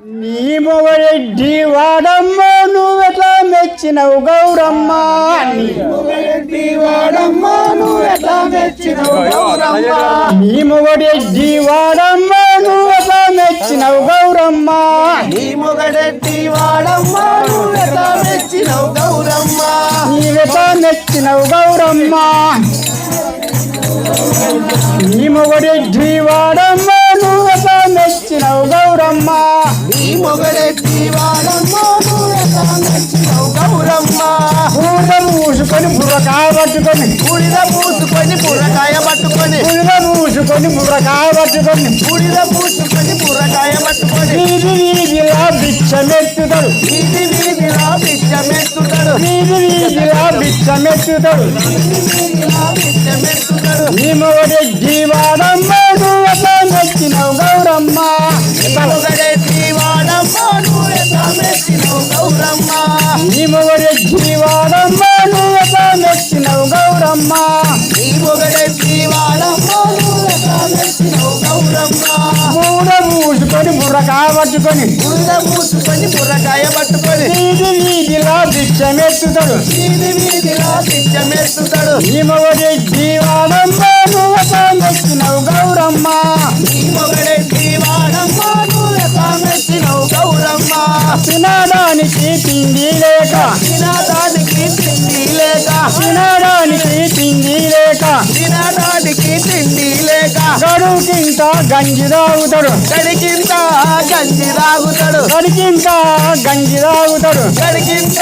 నీ మొగడెడ్డి వాడమ్మ నువ్వెట్లా మెచ్చినవు గౌరమ్మ? నీ రెడ్డి వాడమ్మ నువ్వు ఎట్లా మెచ్చినవు గౌరమ్మ? నీ మొగడెడ్డి వాడమ్మ నువ్వెట్లా మెచ్చినవు గౌరమ్మ? నీ వాడమ్మ మెచ్చినవు గౌరమ్మ? నీవెట్లా మెచ్చినవు గౌరమ్మ? నీ వాడమ్మ గౌరమ్మ నీ మొగడెడ్డి వాడమ్మ నువ్వు ఎట్లా మెచ్చినవు గౌరమ్మ బూర పూసుకొని బుర్రకాయ పట్టుకొని. బూడిద పూసుకొని బుర్రకాయ పట్టుకొని. బూర పూసుకొని బుర్రకాయ పట్టుకొని. బూడిద పూసుకొని బుర్రకాయ పట్టుకొని. వీధి వీధిలా బిచ్చమెత్తుతాడు. వీధి వీధిలా బిచ్చమెత్తుతాడు. వీధి వీధిలా బిచ్చమెత్తుతాడు. వీధిలా పిచ్చమెత్తుతాడు గౌరమ్మ. నీ మొగడి జీవాడమ్మ మెచ్చినవు గౌరమ్మ. మెచ్చినవు గౌరమ్మ. బూర పూసుకొని బుర్రకాయ పట్టుకొని పూసుకొని బుర్రకాయ పట్టుకొని. వీధి వీధిలా బిచ్చమెత్తుతాడు వీధి వీధిలా జీవాడమ్మ మెచ్చినవు గౌరమ్మ. తినడానికి తిండి లేక. తినడానికి తినడానికి తిండి లేక తినడానికి తిండి లేక గడువుకింత గంజి తాగుతాడు. గడికింత గంజి తాగుతాడు. గడికింత గంజి తాగుతాడు. గడికింత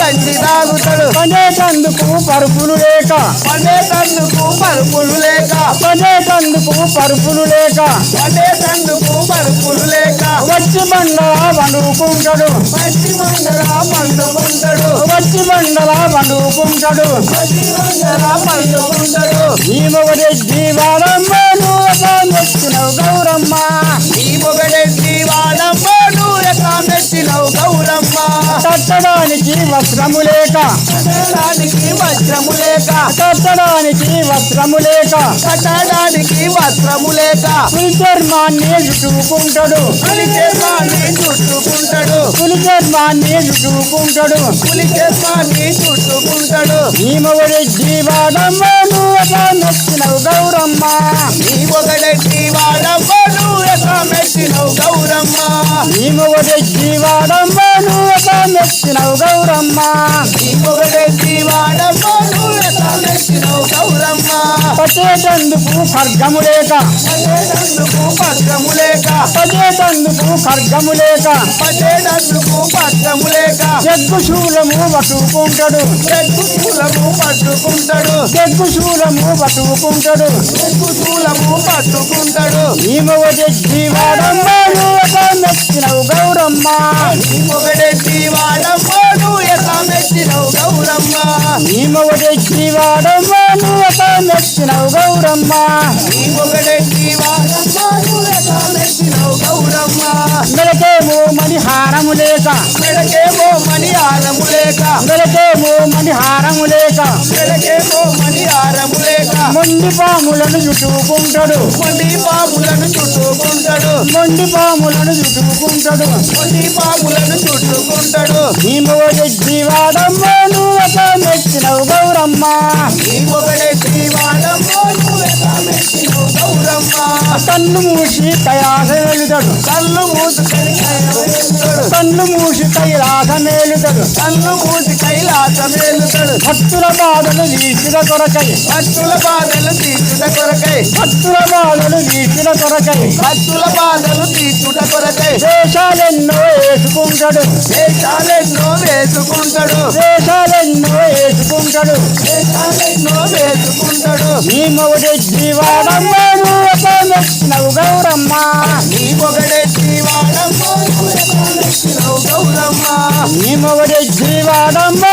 గంజి తాగుతాడు. పడేటందుకు పరుపులు లేక పండేటందుకు పరుపులు లేక పడేటందుకు పరుపులు లేక పండేటందుకు పరుపులు లేక వచ్చి బండల వండుకుంటాడు. పచ్చి మండల పండుకుంటాడు వచ్చి బండల వండుకుంటాడు. గౌరమ్మ. గౌరమ్మ. కట్టడానికి వస్త్రము లేక కట్టడానికి వస్త్రము లేక కట్టడానికి వస్త్రము లేక కట్టడానికి వస్త్రము లేక పులి చర్మాన్ని చుట్టుకుంటాడు. పులి చర్మాన్ని చుట్టుకుంటాడు. పులి చర్మాన్ని చుట్టుకుంటాడు. పులి చర్మాన్ని చుట్టుకుంటాడు. ఈ మొగడి జీవాడమ్మ నువ్వు మెచ్చినవు గౌరమ్మ. ఈ మొగడెడ్డి వాడమ్మ నువ్వు ఎట్లా మెచ్చినవు గౌరమ్మ. ఈ మొగడి జీవాడమ్మ నువ్వు మెచ్చినవు గౌరమ్మ. ఈ మొగడెడ్డి పట్టేటందుకు ఖర్గము లేక పట్టేటందుకు పత్రము లేక పట్టేటందుకు ఖర్గము లేక పట్టేటందుకు పత్రము లేక జగ్గు శూలము పట్టుకుంటాడు. చెక్కు శూలము పట్టుకుంటాడు. జగ్గు శూలము పట్టుకుంటాడు. చెక్కు శూలము పట్టుకుంటాడు. ఈ మొగడి జీవాడమ్మ నువ్వు మెచ్చినవు గౌరమ్మ. ఈ మొగడెడ్డి ఈ మొగడి జీవాడమ్మ నువ్వు మెచ్చినవు గౌరమ్మ. ఈ మొగడెడ్డి వాడమ్మ నువ్వు ఎట్లా మెచ్చినవు గౌరమ్మ. మెలకేమో మని హారము లేక. మెడకేమో మణి హారము లేక. మెడకేమో మణి హారము లేక మొండి పాములను చుట్టుకుంటాడు. మొండి పాములను చుట్టుకుంటాడు. మొండి పాములను చుట్టుకుంటాడు. మొండి పాములను చుట్టుకుంటాడు. మొగడి జీవాడమ్మ నువ్వు మెచ్చినవు గౌరమ్మ. ఈ మొగడెడ్డి కన్ను మూసి కైలాస వెళుతాడు కళ్ళు మూసుకొని కైలాసమేలుతాడు కన్ను మూసి కైలాస మేలుతాడు కళ్ళు మూసి కైలాసమేలుతాడు భక్తుల బాధలు వీసిన కొరకై. భక్తుల బాధలు తీర్చుట కొరకై. భక్తుల బాధలు వీసిన కొరకై. భక్తుల బాధలు తీర్చుట కొరకై. దేశాలెన్నో వేసుకుంటాడు దేశాలెన్నో వేసుకుంటాడు. దేశాలెన్నో వేసుకుంటాడు దేశాలెన్నో వేసుకుంటాడు. ఈ మొగడి జీవాడమ్మ నవ్వు గౌరమ్మ. నీ మొగడే జీవాడమ్మ నీ మొగడే జీవాడమ్మ